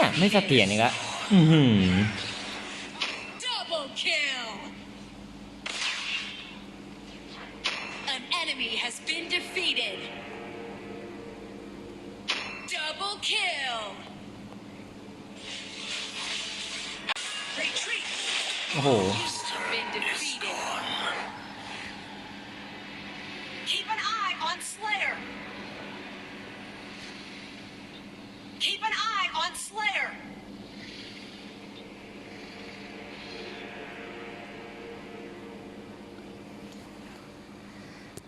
เนี่ยไม่เสถียรอีกแล้วอือหือ Double kill! An enemy has been defeated. Double kill! Retreat! โอ้โห You've been defeated. Keep an eye on Slayer. Keep an eye on Slayer.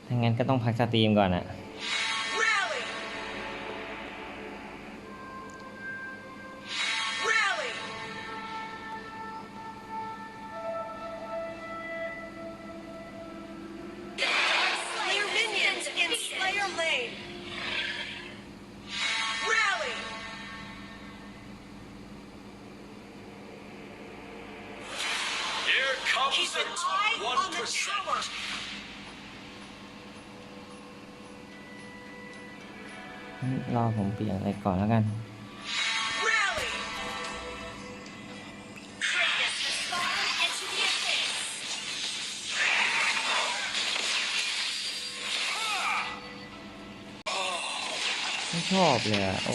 ถ้างั้นก็ต้องพัก Keep an eye on the tower. รอผมเปลี่ยนอะไรก่อนแล้วกันไม่ชอบเลยโอ้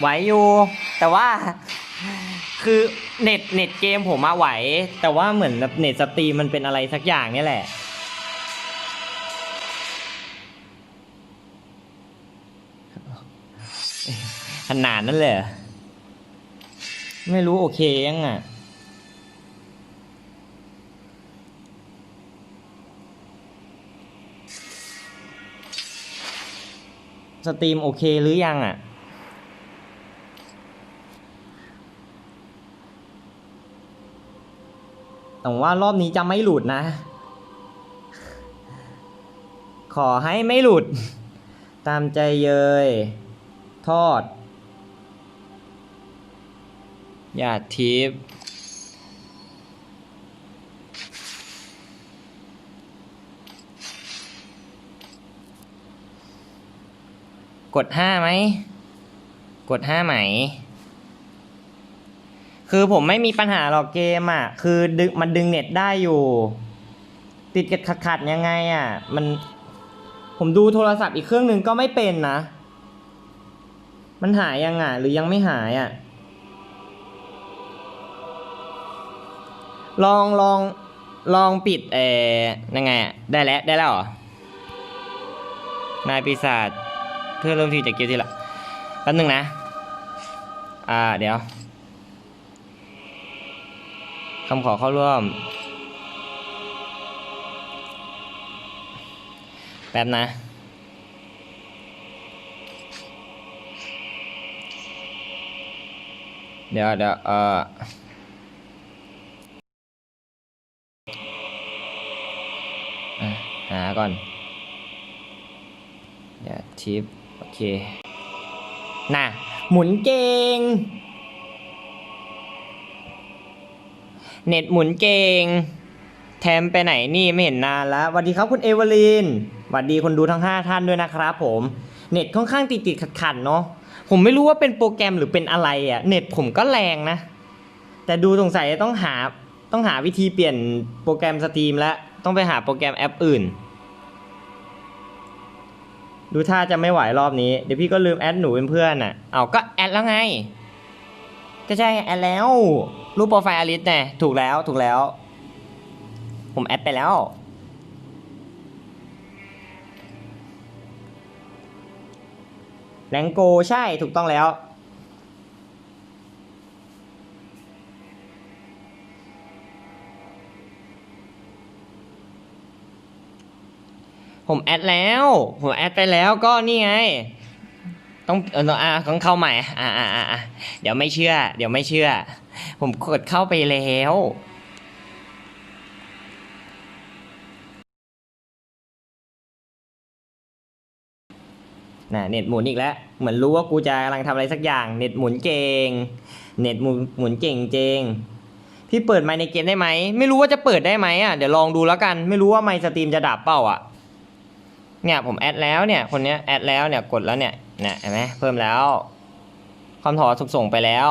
ไหวอยู่ แต่ว่าคือเน็ตเน็ตเกมผมมาไหว แต่ว่าเหมือนแบบเน็ตสตรีมมันเป็นอะไรสักอย่างเนี่ยแหละ ขนาดนั้นเลยไม่รู้โอเคยังอะสตรีมโอเคหรือยังอะ แต่ว่ารอบนี้จะไม่หลุดนะ ขอให้ไม่หลุด ตามใจเยย ทอด อย่าทิปกดห้าไหม กดห้าไหม คือผมไม่มีปัญหาหรอกเกมอะ คือดึงมันดึงเน็ตได้อยู่ ติดกัดขัดๆยังไงอะ มัน ผมดูโทรศัพท์อีกเครื่องหนึ่งก็ไม่เป็นนะ มันหายยังอะ หรือยังไม่หายอะ ลองลองลองปิดเอ่อยังไงอะ ได้แล้วได้แล้วเหรอ นายปีศาจเพื่อเริ่มที่จะเกียวที่ละแป๊บนึงนะ อ่าเดี๋ยว คำขอเข้าร่วม แป๊บนะเดี๋ยวเดี๋ยวเออหาก่อน เดี๋ยวทิป โอเค น่ะ หมุนเก่ง เน็ตหมุนเก่งแทมไปไหนนี่ไม่เห็นนานแล้วสวัสดีครับคุณเอเวอร์ลีนสวัสดีคนดูทั้ง 5 ท่านด้วยนะครับผม เน็ตค่อนข้างติดติดขัดขัดๆเนาะ ผมไม่รู้ว่าเป็นโปรแกรมหรือเป็นอะไรอะ่ะ เน็ตผมก็แรงนะ แต่ดูสงสัยต้องหาต้องหาวิธีเปลี่ยนโปรแกรมสตรีมแล้ว ต้องไปหาโปรแกรมแอปอื่น ดูท่าจะไม่ไหวรอบนี้ เดี๋ยวพี่ก็ลืมแอดหนูเป็นเพื่อนอะ เอาก็แอดแล้วไง ก็ใช่แอดแล้ว รูปโปรไฟล์อลิสเนี่ยถูกแล้วถูกแล้ว ผมแอดไปแล้วแรงโกใช่ถูกต้องแล้ว ผมแอดแล้ว ผมแอดไปแล้วก็นี่ไง ต้องเอออะต้องเข้าใหม่อ่าอ่าอ่าเดี๋ยวไม่เชื่อ เดี๋ยวไม่เชื่อ ผมกดเข้าไปแล้วน่ะเน็ตหมุนอีกแล้ว เหมือนรู้ว่ากูจะกำลังทำอะไรสักอย่าง เน็ตหมุนเก่ง เน็ตหมุนหมุนเก่งเจงพี่เปิดไมค์ในเกมได้ไหม ไม่รู้ว่าจะเปิดได้ไหมอะ เดี๋ยวลองดูแล้วกัน ไม่รู้ว่าไมค์สตรีมจะดับเปล่าอะ เนี่ยผมแอดแล้วเนี่ย คนเนี้ยแอดแล้วเนี่ย กดแล้วเนี่ย เนี่ยเห็นไหมเพิ่มแล้วความถอถูกส่งไปแล้ว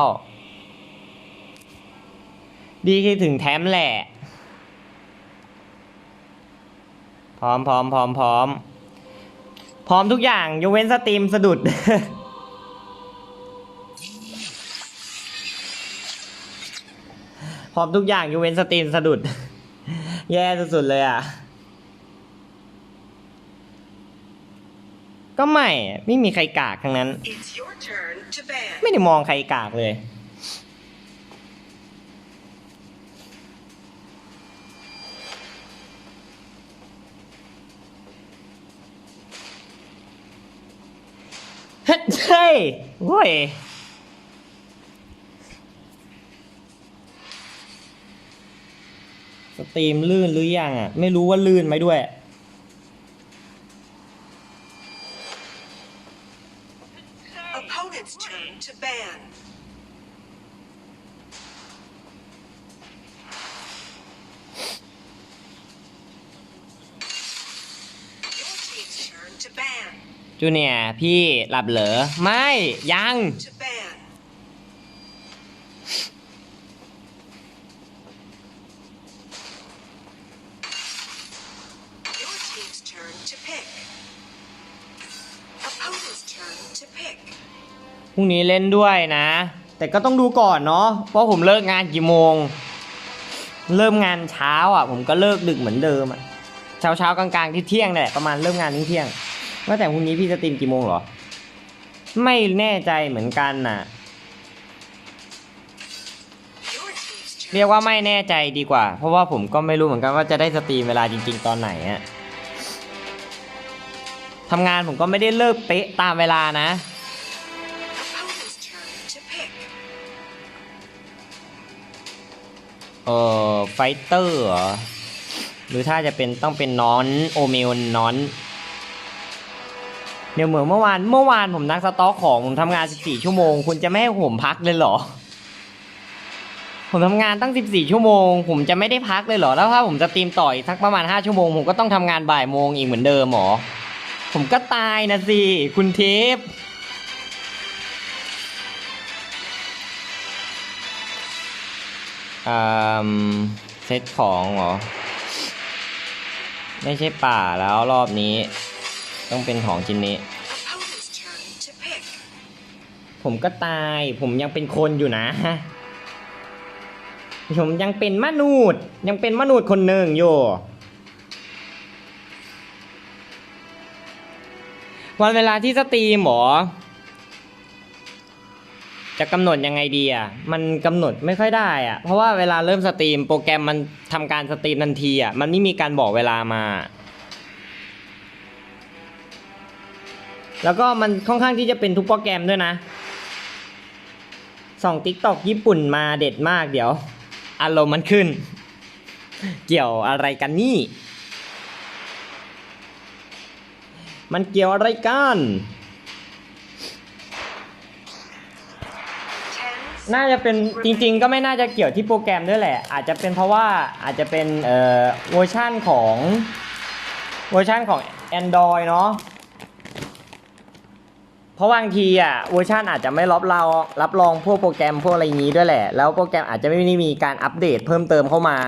ดีคิดถึงแถมแหละ พร้อมพร้อมพร้อมพร้อมพร้อมทุกอย่างยกเว้นสตรีมสะดุดพร้อมทุกอย่างยกเว้นสตรีมสะดุด แย่สุดๆเลยอะ ก็ไม่อะไม่มีใครกากทั้งนั้น It's your turn to ban. ไม่ได้มองใครกากเลยเฮ้ยใช่โว้ยสตรีมลื่นหรือยังอะ ไม่รู้ว่าลื่นไหมด้วย Opponent's turn to ban. Your team's turn to ban. จูเนียร์พี่หลับเหรอ ไม่ ยัง To ban. พรุ่งนี้เล่นด้วยนะ แต่ก็ต้องดูก่อนเนาะเพราะผมเลิกงานกี่โมง เริ่มงานเช้าอะ ผมก็เลิกดึกเหมือนเดิมอะเช้าเช้ากลางๆที่เที่ยงแหละประมาณเริ่มงานทีเที่ยงว่าแต่พรุ่งนี้พี่จะตีมกี่โมงหรอ ไม่แน่ใจเหมือนกันน่ะ เรียกว่าไม่แน่ใจดีกว่า เพราะว่าผมก็ไม่รู้เหมือนกันว่าจะได้สตรีมเวลาจริง ๆ ตอนไหนอะทำงานผมก็ไม่ได้เลิกเป๊ะตามเวลานะ เออไฟเตอร์เหรอ หรือถ้าจะเป็นต้องเป็นนอนโอเมลนอน เดี๋ยวเหมือนเมื่อวานเมื่อวานผมนักสต็อกของผมทำงาน 14 ชั่วโมง คุณจะไม่ให้ผมพักเลยเหรอ ผมทำงานตั้ง 14 ชั่วโมง ผมจะไม่ได้พักเลยเหรอ แล้วถ้าผมจะตีมต่ออีกสักประมาณ 5 ชั่วโมง ผมก็ต้องทำงานบ่ายโมงอีกเหมือนเดิมหรอ ผมก็ตายนะสิ คุณเทปอ่ เซตของเหรอ ไม่ใช่ป่าแล้วรอบนี้ ต้องเป็นของชิ้นนี้ ผมก็ตาย ผมยังเป็นคนอยู่นะ ผมยังเป็นมนุษย์ ยังเป็นมนุษย์คนหนึ่งอยู่วันเวลาที่สตรีมหรอ จะกำหนดยังไงดีอะ มันกำหนดไม่ค่อยได้อะ เพราะว่าเวลาเริ่มสตรีมโปรแกรมมันทำการสตรีมทันทีอะ มันไม่มีการบอกเวลามา แล้วก็มันค่อนข้างที่จะเป็นทุกโปรแกรมด้วยนะส่องติ๊กตอกญี่ปุ่นมาเด็ดมากเดี๋ยว อารมณ์มันขึ้น เกี่ยวอะไรกันนี่ มันเกี่ยวอะไรกัน น่าจะเป็นจริง ๆ ก็ไม่น่าจะเกี่ยวที่โปรแกรมด้วยแหละ อาจจะเป็นเพราะว่าอาจจะเป็นเอ่อเวอร์ชั่นของเวอร์ชั่นของ Android เนาะเพราะบางทีอะเวอร์ชันอาจจะไม่รับเรารับรองพวกโปรแกรมพวกอะไรนี้ด้วยแหละ แล้วโปรแกรมอาจจะไม่ได้มีการอัปเดตเพิ่มเติมเข้ามา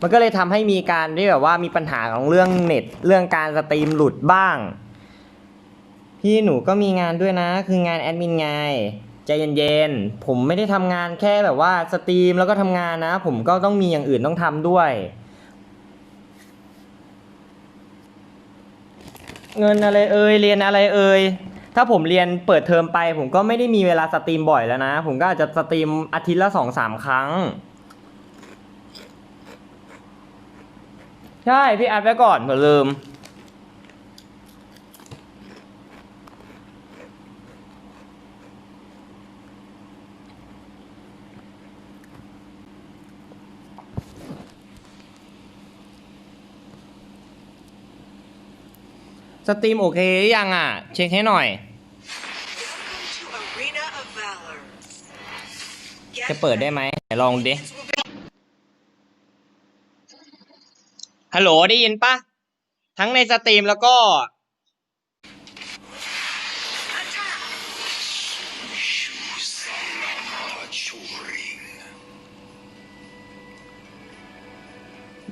มันก็เลยทำให้มีการที่แบบว่ามีปัญหาของเรื่องเน็ต เรื่องการสตรีมหลุดบ้าง พี่หนูก็มีงานด้วยนะ คืองานแอดมินไง ใจเย็นๆ ผมไม่ได้ทำงานแค่แบบว่าสตรีมแล้วก็ทำงานนะ ผมก็ต้องมีอย่างอื่นต้องทำด้วย เงินอะไรเอ่ยเรียนอะไรเอ่ยถ้าผมเรียนเปิดเทอมไป ผมก็ไม่ได้มีเวลาสตรีมบ่อยแล้วนะ ผมก็อาจจะสตรีมอาทิตย์ละสองสามครั้ง ใช่ พี่อัดไว้ก่อนเผื่อลืม ตรีมโอเคหรือยังอะ เช็คให้หน่อย จะเปิดได้ไหมไหนลองดิ ฮัลโหลได้ยินปะทั้งในสตรีมแล้วก็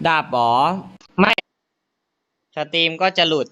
ดาบหรอ ไม่ สตรีมก็จะหลุด